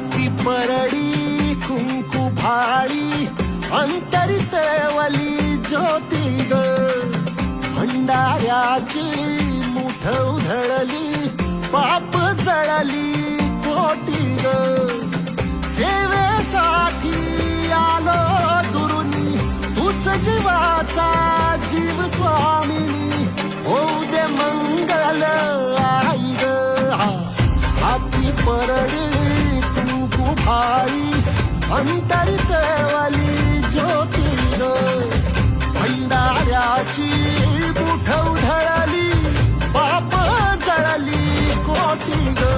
हाती परडी कुंकू भाळी अंतरितवली ज्योती ग. भंडाऱ्याची मुठ उधळली पाप जळली कोटी ग. सेवेसाठी आलो दुरुनी तूच जीवाचा जीव स्वामिनी. होऊ दे मंगल आई ग. हाती परडी कुंकू भाई अंतरितवली ज्योती भंडाऱ्याची बुठ उधळली पाप जळली कोटी ग